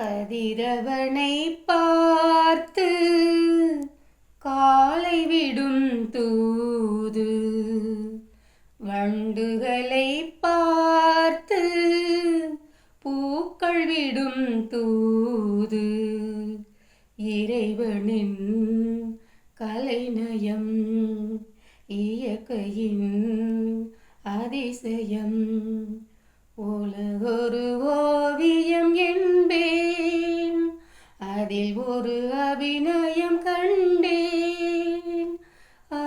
கதிரவனை பார்த்து காலை விடும் தூது வண்டுகளை பார்த்து பூக்கள் விடும் தூது இறைவனின் கலைநயம் இயற்கையின் அதிசயம் உலகொரு ஓவியம் அதில் ஒரு அபிநயம் கண்டேன் ஆ.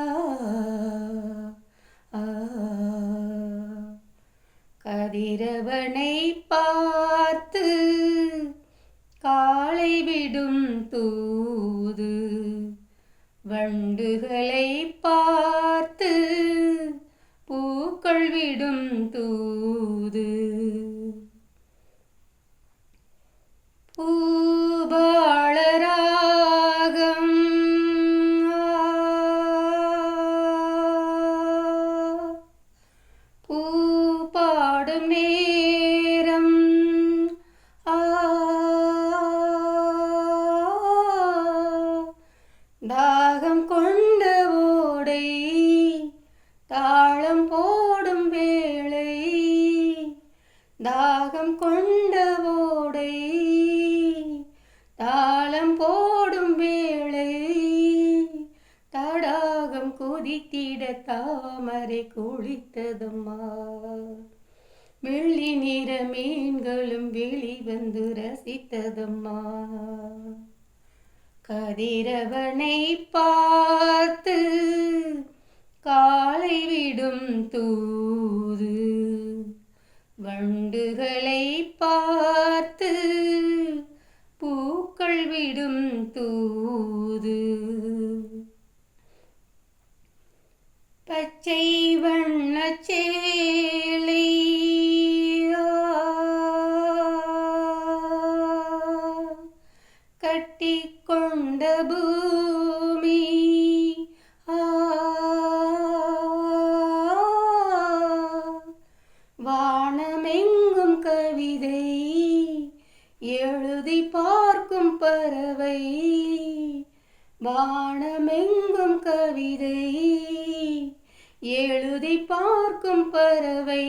கதிரவனை பார்த்து காலை விடும் தூது வண்டுகளை பார்த்து பூக்கள் விடும் தூது தாகம் கொண்ட ஓடை தாளம் போடும் வேளை. தாகம் கொண்ட ஓடை தாளம் போடும் வேளை. தடாகம் குதித்திட தாமரை குளித்ததம்மா. வெள்ளி நிற மீன்களும் வெளிவந்து ரசித்ததம்மா. கதிரவனை பார்த்து காலை விடும் தூது வண்டுகளை பார்த்து பூக்கள் விடும் தூது கட்டி கொண்ட பூமி வானமெங்கும் கவிதை எழுதி பார்க்கும் பறவை வானமெங்கும் கவிதை எழுதி பார்க்கும் பறவை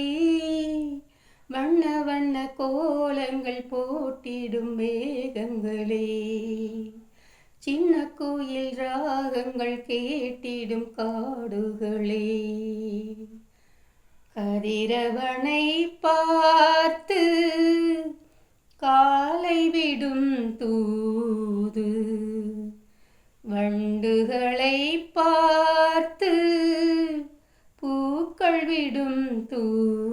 வண்ண வண்ண கோலங்கள் போட்டிடும் மேகங்களே சின்ன கோயில் ராகங்கள் கேட்டிடும் காடுகளே. கதிரவனை பார்த்து காலை விடும் தூது. வண்டுகளை பார்த்து பூக்கள் விடும் தூது